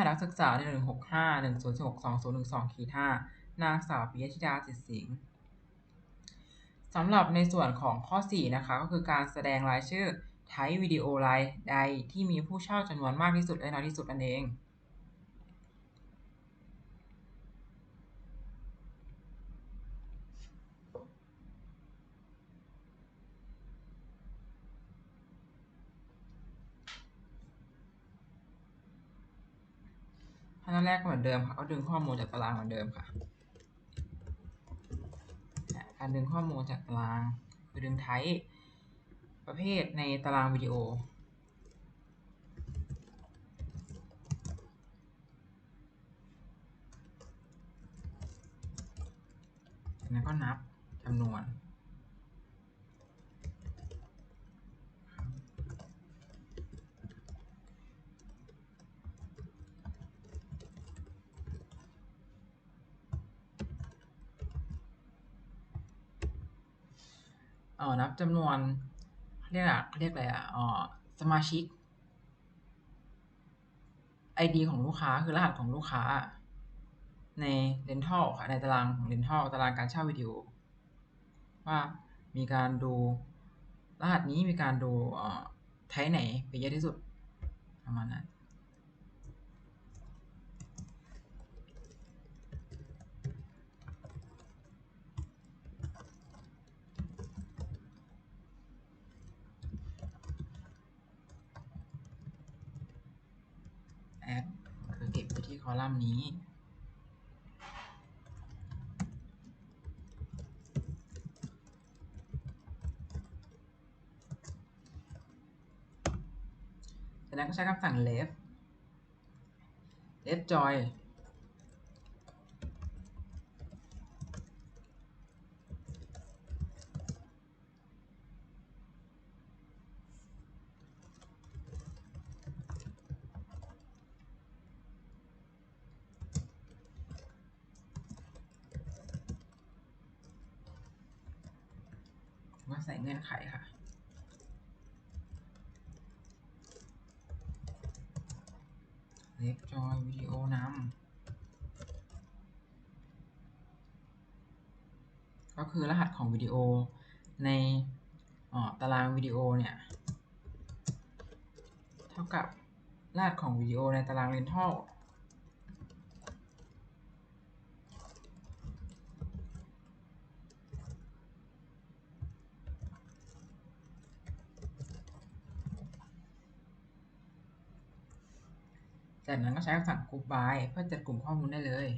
ายนักศึกษา165 106 2012ขีด5นางสาวปิยธิดาจิตสิงห์สำหรับในส่วนของข้อ 4 นะคะ ก็คือการแสดงรายชื่อไทป์วิดีโอรายใดที่มีผู้เช่าจำนวนมากที่สุดและน้อยที่สุดนั่นเอง อนแรกก็เหมือนเดิมค่ะก็ดึงข้อมูลจากตารางเหมือนเดิมค่ะ การดึงข้อมูลจากตารางคือดึงไทป์ประเภทในตารางวิดีโอจากนั้นก็นับจำนวน เอ่อนับจำนวนเขาเรียกอะเขาเรียกอะไรอะเอ่อสมาชิก ID ของลูกค้าคือรหัสของลูกค้า ใน Rental ค่ะในตารางของ Rental ตารางการเช่าวิดีโอ ว่ามีการดูรหัสนี้มีการดูเอ่อไทป์ไหนไปเยอะที่สุดประมาณนั้น add คือเก็บไปที่ค อลัมน์นี้ จากนั้นก็ใช้คำสั่ง left left join มาใส่เงื่อนไขค่ะ เล็กจอยวิดีโอนำก็คือรหัสของวิดีโอในออตารางวิดีโอเนี่ย เท่ากับรหัสของวิดีโอในตาราง Rental จากนั้นก็ใช้คำสั่ง group by เพื่อจัดกลุ่มข้อมูลได้เลย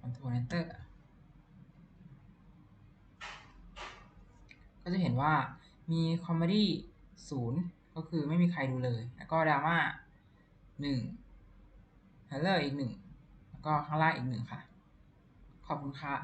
Ctrl Enter ก็จะเห็นว่ามีคอมเมดี้ศูนย์ก็คือไม่มีใครดูเลย แล้วก็ดราม่าหนึ่งเฮลเลอร์อีกหนึ่ง แล้วก็ข้างล่างอีกหนึ่งค่ะ ขอบคุณค่ะ